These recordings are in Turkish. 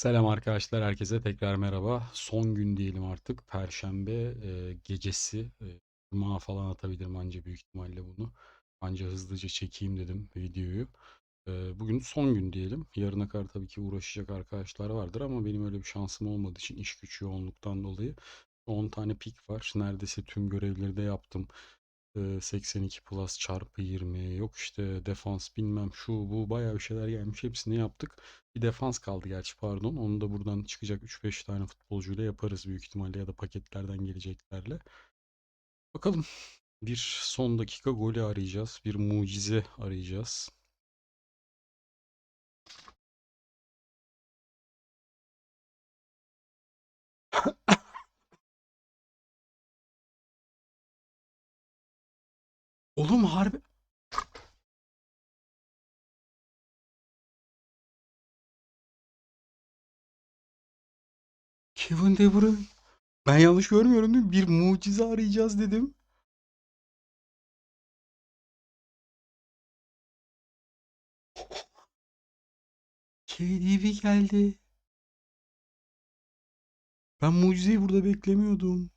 Selam arkadaşlar, herkese tekrar merhaba. Son gün diyelim artık. Perşembe e, gecesi. E, falan atabilirim anca büyük ihtimalle bunu. Anca hızlıca çekeyim dedim videoyu. E, bugün son gün diyelim. Yarına kadar tabii ki uğraşacak arkadaşlar vardır ama benim öyle bir şansım olmadığı için iş güç yoğunluktan dolayı 10 tane pik var. Neredeyse tüm görevleri de yaptım. E, 82 plus çarpı 20 yok işte defans bilmem şu bu bayağı bir şeyler gelmiş. Hepsini yaptık. Bir defans kaldı gerçi pardon. Onu da buradan çıkacak 3-5 tane futbolcuyla yaparız büyük ihtimalle ya da paketlerden geleceklerle. Bakalım. Bir son dakika golü arayacağız. Bir mucize arayacağız. Oğlum harbi Kevin De Bruyne. Ben yanlış görmüyorum değil mi? Bir mucize arayacağız dedim. KDB geldi. Ben mucizeyi burada beklemiyordum.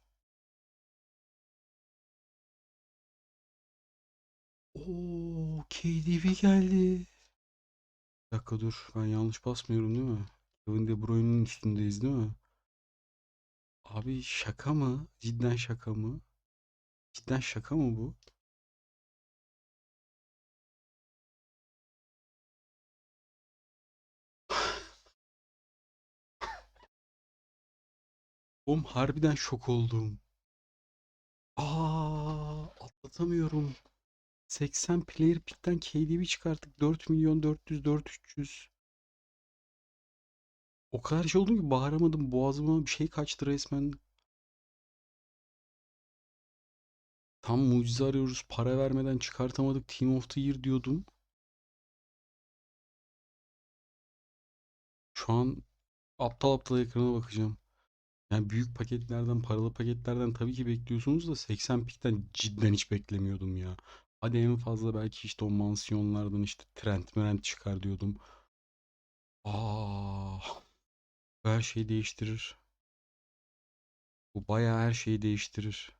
Oo, KDB geldi. Bir dakika dur. Ben yanlış basmıyorum değil mi? Kevin De Bruyne'nin üstündeyiz değil mi? Abi şaka mı? Cidden şaka mı? Cidden şaka mı bu? Oğlum harbiden şok oldum. Aa, atlatamıyorum. 80 player pick'ten KDB çıkarttık. 4 milyon 400 4 300. O kadar şey oldum ki bağıramadım. Boğazıma bir şey kaçtı resmen. Tam mucize arıyoruz. Para vermeden çıkartamadık. Team of the Year diyordum. Şu an aptal aptal ekrana bakacağım. Yani büyük paketlerden, paralı paketlerden tabii ki bekliyorsunuz da 80 pikten cidden hiç beklemiyordum ya. Hadi en fazla belki işte o mansiyonlardan işte Trent Trent çıkar diyordum. Aa, bu her şeyi değiştirir. Bu bayağı her şeyi değiştirir.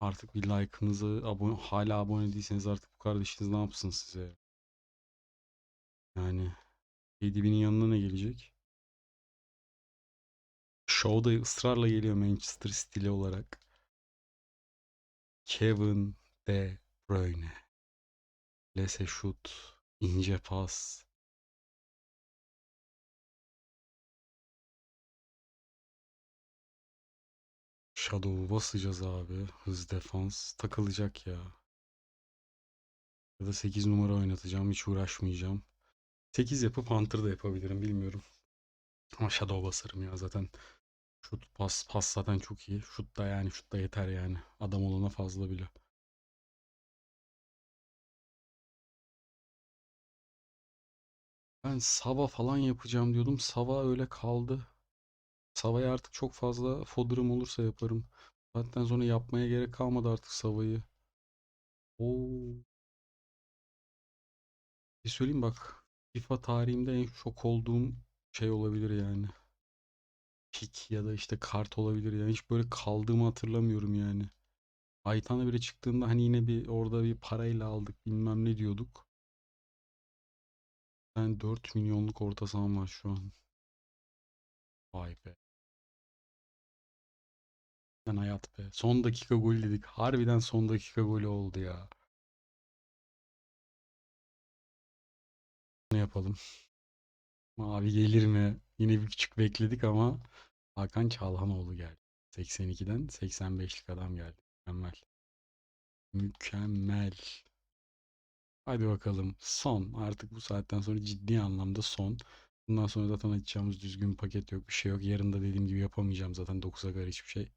Artık bir like'ınızı abone, hala abone değilseniz artık bu kardeşiniz ne yapsın size? Yani 7000'in yanına ne gelecek? Show'da ısrarla geliyor Manchester stili olarak. Kevin De Bruyne. Lese şut. ince pas. Shadow'u basacağız abi. Hız defans. Takılacak ya. Ya da 8 numara oynatacağım. Hiç uğraşmayacağım. 8 yapıp Hunter da yapabilirim. Bilmiyorum. Ama Shadow basarım ya zaten. Şut pas pas zaten çok iyi. Şut da yani şut da yeter yani. Adam olana fazla bile. Ben Sava falan yapacağım diyordum. Sava öyle kaldı. Sava'ya artık çok fazla fodder'ım olursa yaparım. Zaten sonra yapmaya gerek kalmadı artık Sava'yı. Oo. Bir söyleyeyim bak. FIFA tarihimde en şok olduğum şey olabilir yani. Pik ya da işte kart olabilir yani. Hiç böyle kaldığımı hatırlamıyorum yani. Aytan'a bile çıktığında hani yine bir orada bir parayla aldık bilmem ne diyorduk. Ben 4 milyonluk orta saham var şu an. Vay be. Ben hayat be. Son dakika gol dedik. Harbiden son dakika golü oldu ya. Ne yapalım? Mavi gelir mi? Yine bir küçük bekledik ama Hakan Çalhanoğlu geldi. 82'den 85'lik adam geldi. Mükemmel. Mükemmel. Hadi bakalım. Son. Artık bu saatten sonra ciddi anlamda son. Bundan sonra zaten açacağımız düzgün paket yok. Bir şey yok. Yarın da dediğim gibi yapamayacağım zaten 9'a kadar hiçbir şey.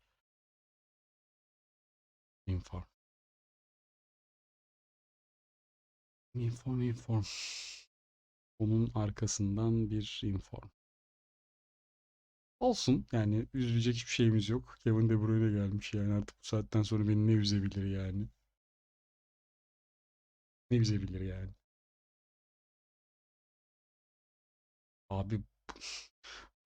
Inform. Inform inform. Onun arkasından bir inform. Olsun yani üzülecek hiçbir şeyimiz yok. Kevin De Bruyne gelmiş yani artık bu saatten sonra beni ne üzebilir yani. Ne üzebilir yani. Abi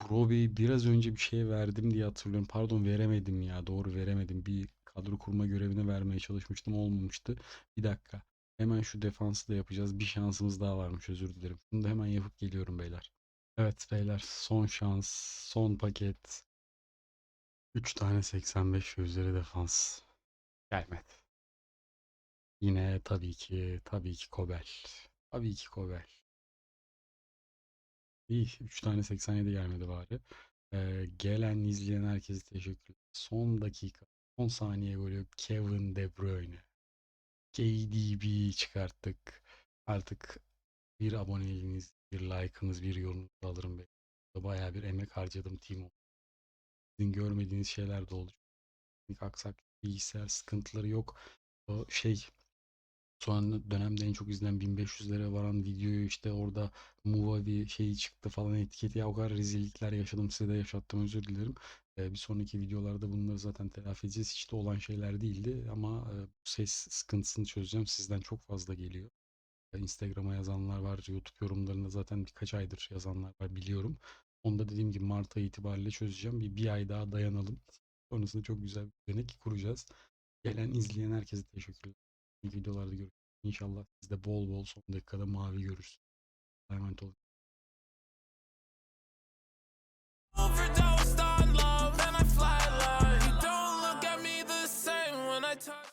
Broby'yi biraz önce bir şeye verdim diye hatırlıyorum. Pardon veremedim ya. Doğru veremedim. Bir kadro kurma görevini vermeye çalışmıştım. Olmamıştı. Bir dakika. Hemen şu defansı da yapacağız. Bir şansımız daha varmış. Özür dilerim. Bunu da hemen yapıp geliyorum beyler. Evet beyler. Son şans. Son paket. 3 tane 85 ve üzeri defans. Gelmedi. Yine tabii ki tabii ki Kobel. Tabii ki Kobel. İyi 3 tane 87 gelmedi bari. Ee, gelen izleyen herkese teşekkürler. Son dakika, son saniye golü Kevin De Bruyne. KDB çıkarttık. Artık bir aboneliğiniz, bir like'ınız, bir yorumunuzu alırım be. Bayağı bir emek harcadım Timo. Sizin görmediğiniz şeyler de. Teknik aksak bilgisayar sıkıntıları yok. O şey son dönemde en çok izlenen 1500'lere varan videoyu işte orada Movavi şeyi çıktı falan etiketi ya o kadar rezillikler yaşadım size de yaşattım özür dilerim. Ee, bir sonraki videolarda bunları zaten telafi edeceğiz. Hiç de olan şeyler değildi ama e, ses sıkıntısını çözeceğim. Sizden çok fazla geliyor. E, Instagram'a yazanlar var. YouTube yorumlarında zaten birkaç aydır yazanlar var biliyorum. Onu da dediğim gibi Mart ayı itibariyle çözeceğim. Bir, bir ay daha dayanalım. Sonrasında çok güzel bir düzenek kuracağız. Gelen izleyen herkese teşekkürler. Videolarda görüşürüz. İnşallah siz de bol bol son dakikada mavi görürsünüz. Emanet olun. overdosed on love and I fly low. You don't look at me the same when I touch.